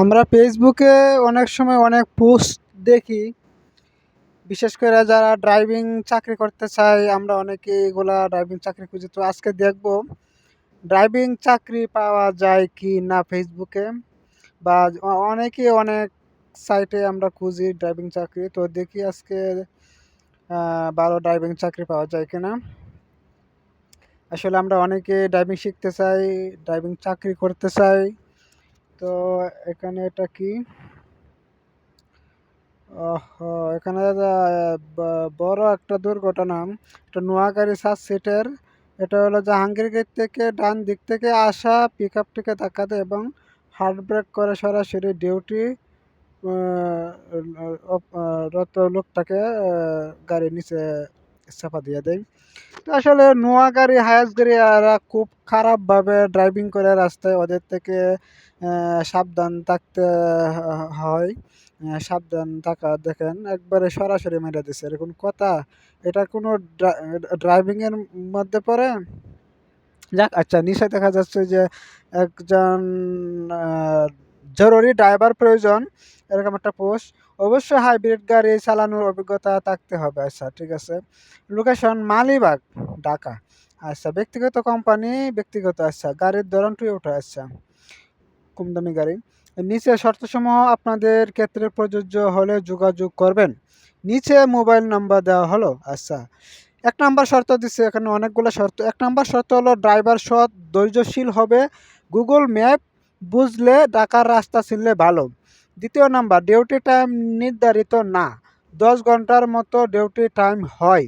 আমরা ফেসবুকে অনেক সময় অনেক পোস্ট দেখি। বিশেষ করে যারা ড্রাইভিং চাকরি করতে চায়, আমরা অনেকে এগুলা ড্রাইভিং চাকরি খুঁজি। তো আজকে দেখব ড্রাইভিং চাকরি পাওয়া যায় কি না ফেসবুকে বা অনেকে অনেক সাইটে আমরা খুঁজি ড্রাইভিং চাকরি। তো দেখি আজকে ভালো ড্রাইভিং চাকরি পাওয়া যায় কিনা। আসলে আমরা অনেকে ড্রাইভিং শিখতে চাই ড্রাইভিং চাকরি করতে চাই। তো এখানে এটা কি? এখানে বড় একটা দুর্ঘটনা। একটা নোয়াগাড়ি সাত সিটের, এটা হলো জাহাঙ্গীর গেট থেকে ডান দিক থেকে আসা পিক আপটিকে ধাক্কা দেয় এবং হার্ড ব্রেক করে সরাসরি ডিউটি রত লোকটাকে গাড়ির নিচে চাপা দিয়ে দেয় তো আসলে নোয়া গাড়ি হায়াস গাড়ি এরা খুব খারাপভাবে ড্রাইভিং করে রাস্তায়। ওদের থেকে সাবধান থাকতে হয়। সাবধান থাকা, দেখেন, একবারে সরাসরি মেরে দিছে। এরকম কথা। এটা কোনো ড্রাইভিং এর মধ্যে পড়ে? যাক আচ্ছা নিচে দেখা যাচ্ছে যে একজন জরুরি ড্রাইভার প্রয়োজন। এরকম একটা পোস্ট অবশ্যই হাইব্রিড গাড়ি চালানোর অভিজ্ঞতা থাকতে হবে। আচ্ছা ঠিক আছে। লোকেশন মালিবাগ, ঢাকা। আচ্ছা ব্যক্তিগত কোম্পানি ব্যক্তিগত আচ্ছা গাড়ির ধরন টয়োটা আচ্ছা কম দামি গাড়ি। নিচে শর্তসমূহ আপনাদের ক্ষেত্রে প্রযোজ্য হলে যোগাযোগ করবেন। নিচে মোবাইল নাম্বার দেওয়া হলো আচ্ছা। এক নাম্বার শর্ত দিচ্ছে এখানে অনেকগুলো শর্ত। এক নাম্বার শর্ত হলো ড্রাইভার সৎ, ধৈর্যশীল হবে। গুগল ম্যাপ বুঝলে ঢাকার রাস্তা চিনলে ভালো। দ্বিতীয় নাম্বার ডিউটি টাইম নির্ধারিত না। দশ ঘণ্টার মতো ডিউটি টাইম হয়।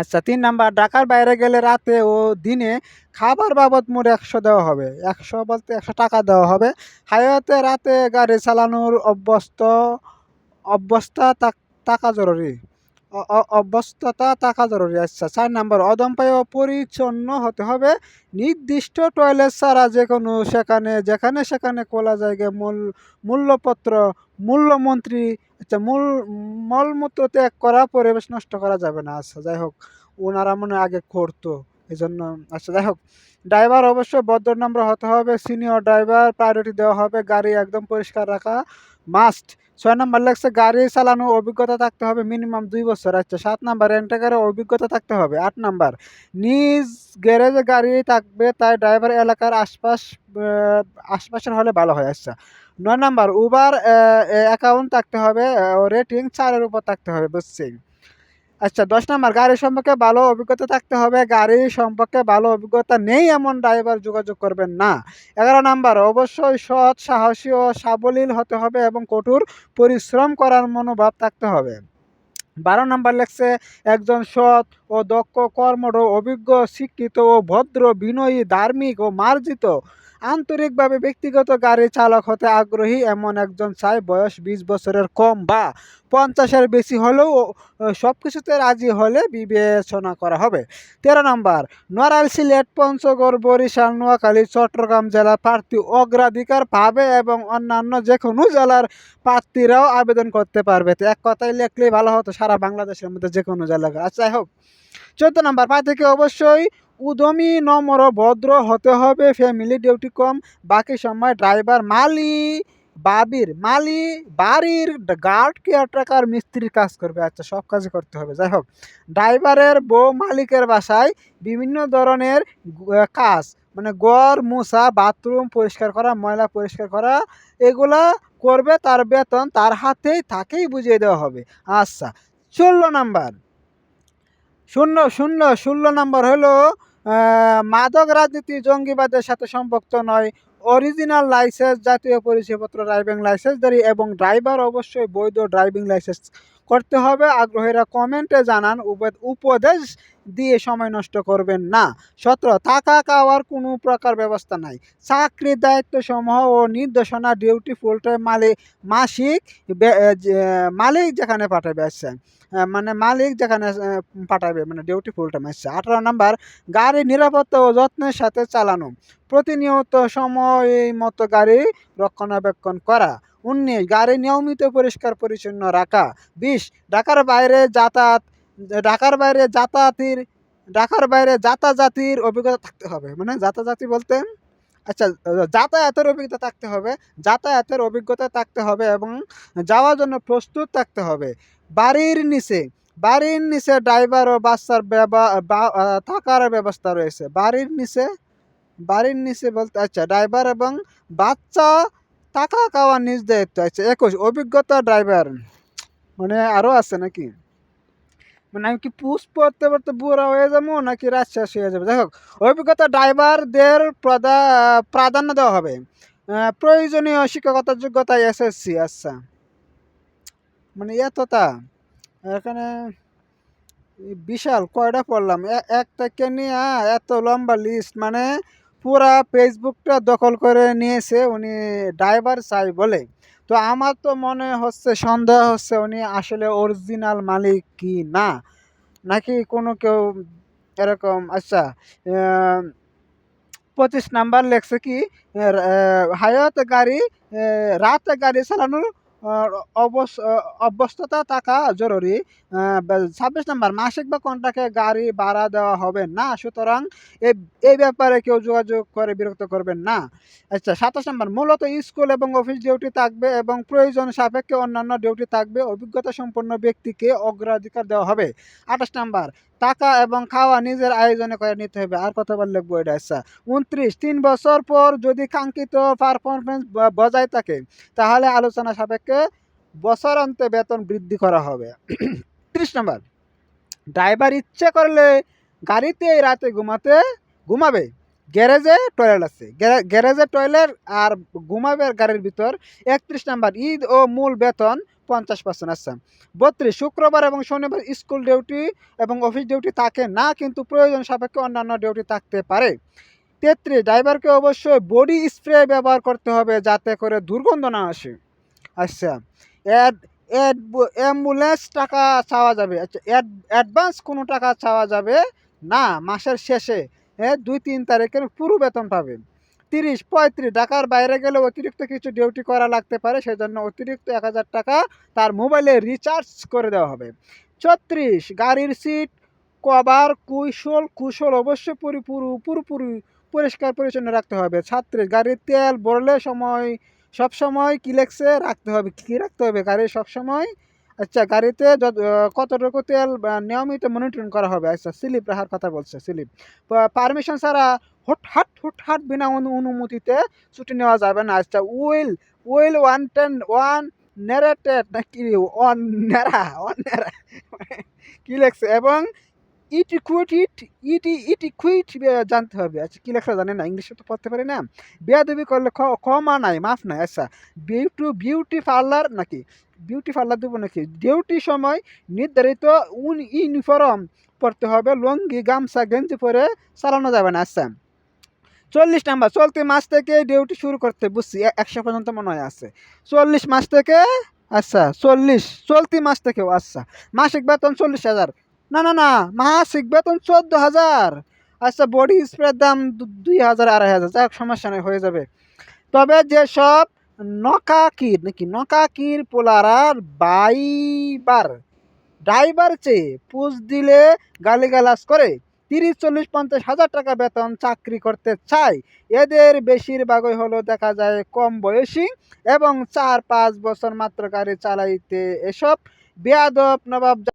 আচ্ছা তিন নাম্বার, ঢাকার বাইরে গেলে রাতে ও দিনে খাবার বাবদ মোট একশো দেওয়া হবে। একশো বলতে একশো টাকা দেওয়া হবে। হাইওয়েতে রাতে গাড়ি চালানোর অভ্যস্ত অভ্যস্তা টাকা জরুরি। অভ্যস্ততা থাকা জরুরি। আচ্ছা চার নম্বর। অদম্পায় পরিচ্ছন্ন হতে হবে। নির্দিষ্ট টয়লেট ছাড়া যে কোনো সেখানে, যেখানে সেখানে কোলা জায়গায় মূল, মূল্যপত্র, মূল্যমন্ত্রী আচ্ছা মূল, মলমূত্র ত্যাগ করা পরিবেশ নষ্ট করা যাবে না। আচ্ছা যাই হোক ওনারা মনে আগে করতো। এই জন্য আচ্ছা যাই হোক। ড্রাইভার অবশ্যই নম্বর হতে হবে, সিনিয়র ড্রাইভার প্রায়োরিটি দেওয়া হবে, গাড়ি একদম পরিষ্কার রাখা মাস্ট ছয় নম্বর লাগছে গাড়ি চালানোর অভিজ্ঞতা থাকতে হবে মিনিমাম দুই বছর। আচ্ছা সাত নাম্বার রেন্টাকারের অভিজ্ঞতা থাকতে হবে। আট নাম্বার, নিজ গ্যারেজে গাড়ি থাকবে, তাই ড্রাইভার এলাকার আশপাশ আশপাশের হলে ভালো হয়। আচ্ছা নয় নাম্বার উবার অ্যাকাউন্ট থাকতে হবে রেটিং চারের উপর থাকতে হবে বুঝছি আচ্ছা দশ নাম্বার, গাড়ি সম্পর্কে ভালো অভিজ্ঞতা থাকতে হবে। গাড়ি সম্পর্কে ভালো অভিজ্ঞতা নেই এমন ড্রাইভার যোগাযোগ করবেন না। এগারো নাম্বার, অবশ্যই সৎ, সাহসী ও সাবলীল হতে হবে এবং কঠোর পরিশ্রম করার মনোভাব থাকতে হবে। বারো নাম্বার লেখছে, একজন সৎ ও দক্ষ, কর্মঠ, অভিজ্ঞ, শিক্ষিত ও ভদ্র, বিনয়ী, ধার্মিক ও মার্জিত আন্তরিকভাবে ব্যক্তিগত গাড়ি চালক হতে আগ্রহী এমন একজন চাই বয়স বিশ বছরের কম বা পঞ্চাশের বেশি হলেও সব কিছুতে রাজি হলে বিবেচনা করা হবে। তেরো নম্বর, নড়াইল সিলেট, পঞ্চগড়, বরিশাল, নোয়াখালী, চট্টগ্রাম জেলার প্রার্থী অগ্রাধিকার পাবে এবং অন্যান্য যে কোনো জেলার প্রার্থীরাও আবেদন করতে পারবে। তো এক কথায় লিখলেই ভালো হতো সারা বাংলাদেশের মধ্যে যে কোনো জেলায়। আচ্ছা যাই হোক। চোদ্দ নম্বর, প্রার্থীকে অবশ্যই উদ্যমী নম্র ভদ্র হতে হবে ফ্যামিলি ডিউটি কম। বাকি সময় ড্রাইভার মালি বাবির মালি বাড়ির গার্ড কেয়ারটেকার মিস্ত্রির কাজ করবে। আচ্ছা সব কাজই করতে হবে। যাই হোক ড্রাইভারের বউ মালিকের বাসায় বিভিন্ন ধরনের কাজ মানে গড় মুছা বাথরুম পরিষ্কার করা, ময়লা পরিষ্কার করা, এগুলা করবে তার বেতন তার হাতেই তাকেই বুঝিয়ে দেওয়া হবে। আচ্ছা ষোলো নাম্বার। শূন্য শূন্য, ষোলো নাম্বার হলো মাদক রাজনীতি জঙ্গিবাদের সাথে সম্পৃক্ত নয়। অরিজিনাল লাইসেন্স জাতীয় পরিচয়পত্র ড্রাইভিং লাইসেন্সধারী এবং ড্রাইভার অবশ্যই বৈধ ড্রাইভিং লাইসেন্স করতে হবে। আগ্রহীরা কমেন্টে জানান, উপ- উপদেশ দিয়ে সময় নষ্ট করবেন না। সতেরো, থাকা খাওয়ার কোনো প্রকার ব্যবস্থা নাই। চাকরির দায়িত্ব সমূহ ও নির্দেশনা ডিউটি ফুল টাইম মালিক মাসিক মালিক যেখানে পাঠাবে আসছে মানে মালিক যেখানে পাঠাবে মানে ডিউটি ফুল টাইম আচ্ছা আঠারো নাম্বার, গাড়ি নিরাপত্তা ও যত্নের সাথে চালানো। প্রতিনিয়ত সময় মতো গাড়ি রক্ষণাবেক্ষণ করা। উনিশ গাড়ি নিয়মিত পরিষ্কার পরিচ্ছন্ন রাখা বিশ ঢাকার বাইরে যাতায়াত ঢাকার বাইরে যাতায়াতের ঢাকার বাইরে যাতাযাতির অভিজ্ঞতা থাকতে হবে মানে যাতাযাতি বলতে আচ্ছা যাতায়াতের অভিজ্ঞতা থাকতে হবে। যাতায়াতের অভিজ্ঞতা থাকতে হবে এবং যাওয়ার জন্য প্রস্তুত থাকতে হবে। বাড়ির নিচে, বাড়ির নিচে ড্রাইভার ও বাচ্চার থাকার ব্যবস্থা রয়েছে। বাড়ির নিচে, বাড়ির নিচে বলতে আচ্ছা ড্রাইভার এবং বাচ্চা থাকা খাওয়া নিজ দায়িত্ব। আচ্ছা ২১ অভিজ্ঞতা ড্রাইভার। মানে আরও আছে নাকি? মানে আমি কি পুষ পড়তে, পড়তে বুড়া হয়ে যাব নাকি রাত শেষ হয়ে যাবে? হোক অভিজ্ঞতা ড্রাইভারদের প্রাধান্য দেওয়া হবে। প্রয়োজনীয় শিক্ষকতার যোগ্যতা এসএসসি আচ্ছা। মানে এতটা? এখানে বিশাল কয়টা পড়লাম? এক থেকে নিয়া এত লম্বা লিস্ট মানে পুরা ফেসবুকটা দখল করে নিয়েছে, উনি ড্রাইভার চাই বলে। তো আমার তো মনে হচ্ছে, সন্দেহ হচ্ছে উনি আসলে অরিজিনাল মালিক কি না? নাকি কোনো কেউ এরকম আচ্ছা পঁচিশ নাম্বার লেখছে কি হায়াত গাড়ি রাতে গাড়ি চালানোর অভ্যস্ততা থাকা জরুরি। ২৬ নাম্বার, মাসিক বা কন্ট্রাক্টে গাড়ি ভাড়া দেওয়া হবে না। সুতরাং এই ব্যাপারে কেউ যোগাযোগ করে বিরক্ত করবেন না। আচ্ছা সাতাশ নম্বর, মূলত স্কুল এবং অফিস ডিউটি থাকবে এবং প্রয়োজন সাপেক্ষে অন্যান্য ডিউটি থাকবে। অভিজ্ঞতা সম্পন্ন ব্যক্তিকে অগ্রাধিকার দেওয়া হবে। ২৮ নাম্বার থাকা এবং খাওয়া নিজের আয়োজনে করে নিতে হবে। আর কতবার লিখব এটা আচ্ছা। ২৯ ৩ বছর পর যদি কাঙ্ক্ষিত পারফরম্যান্স ব বজায় থাকে, তাহলে আলোচনা সাপেক্ষে বছরান্তে বেতন বৃদ্ধি করা হবে। ৩০ নম্বর ড্রাইভার ইচ্ছে করলে গাড়িতেই রাতে ঘুমাতে, ঘুমাবে। গ্যারেজে টয়লেট আছে। গ্যারে গ্যারেজে টয়লেট আর ঘুমাবে গাড়ির ভিতর। ৩১ নাম্বার, ঈদ ও মূল বেতন ৫০% আচ্ছা। ৩২ শুক্রবার এবং শনিবার স্কুল ডিউটি এবং অফিস ডিউটি থাকে না, কিন্তু প্রয়োজন সাপেক্ষে অন্যান্য ডিউটি থাকতে পারে। ৩৩ ড্রাইভারকে অবশ্যই বডি স্প্রে ব্যবহার করতে হবে যাতে করে দুর্গন্ধ না আসে। আচ্ছা অ্যাড, অ্যাম্বুলেন্স টাকা চাওয়া যাবে। আচ্ছা অ্যাড, অ্যাডভান্স কোনো টাকা চাওয়া যাবে না। মাসের শেষে হ্যাঁ দুই, তিন তারিখের পুরো বেতন পাবে। ৩০ ৩৫ ঢাকার বাইরে গেলে অতিরিক্ত কিছু ডিউটি করা লাগতে পারে। সেজন্য অতিরিক্ত ৳১,০০০ তার মোবাইলে রিচার্জ করে দেওয়া হবে। ৩৬ গাড়ির সিট কভার কুশল কুশল অবশ্যই পুরি পুরু পুরোপুরি পরিষ্কার পরিচ্ছন্ন রাখতে হবে। ৩৭ গাড়ির তেল ভরলে সময় সবসময় কি লেখছে রাখতে হবে। কী রাখতে হবে? গাড়ি সবসময় আচ্ছা গাড়িতে কতটুকু তেল নিয়মিত মনিটরিং করা হবে। আচ্ছা স্লিপ রাখার কথা বলছে স্লিপ। পারমিশন ছাড়া হুটহাট, হঠাৎ বিনা অনু অনুমতিতে ছুটি নেওয়া যাবে না। আচ্ছা will will wanted one narrated নাকি অন ন্যারা অন্যারা কি লেখছে এবং ইটিকুইটিড ইটি ইটিকুইট বে জানতে হবে। আচ্ছা কি লেখা জানি না। ইংলিশে তো পড়তে পারি না। বেয়াদবি করলে ক্ষমা নাই, মাফ নাই। আচ্ছা বিউটু বিউটি পার্লার নাকি? বিউটি পার্লার দিব নাকি? ডিউটি সময় নির্ধারিত উন ইউনিফর্ম পড়তে হবে। লুঙ্গি, গামছা, গেঞ্জি পরে চালানো যাবে না। আচ্ছা ৪০ নাম্বার চলতি মাস থেকে ডিউটি শুরু করতে বুঝছি। একশো পর্যন্ত মনে হয় আছে। ৪০ মাস থেকে আচ্ছা ৪০ চলতি মাস থেকেও আচ্ছা। মাসিক বেতন ৪০,০০০ না, না, না মাসিক বেতন ১৪,০০০ আচ্ছা বডি স্প্রের দাম দু ২,০০০ ২,৫০০ যাই হোক সমস্যা নাই হয়ে যাবে। তবে যেসব নকাকির নাকি নকাকির পোলারা বাইবার ড্রাইভার চেয়ে পুশ দিলে গালিগালাজ করে ৩০, ৪০, ৫০ হাজার টাকা বেতন চাকরি করতে চায় এদের বেশিরভাগই হলো দেখা যায় কম বয়সী এবং ৪-৫ বছর মাত্র গাড়ি চালাইতে এসব বেয়াদব নবাব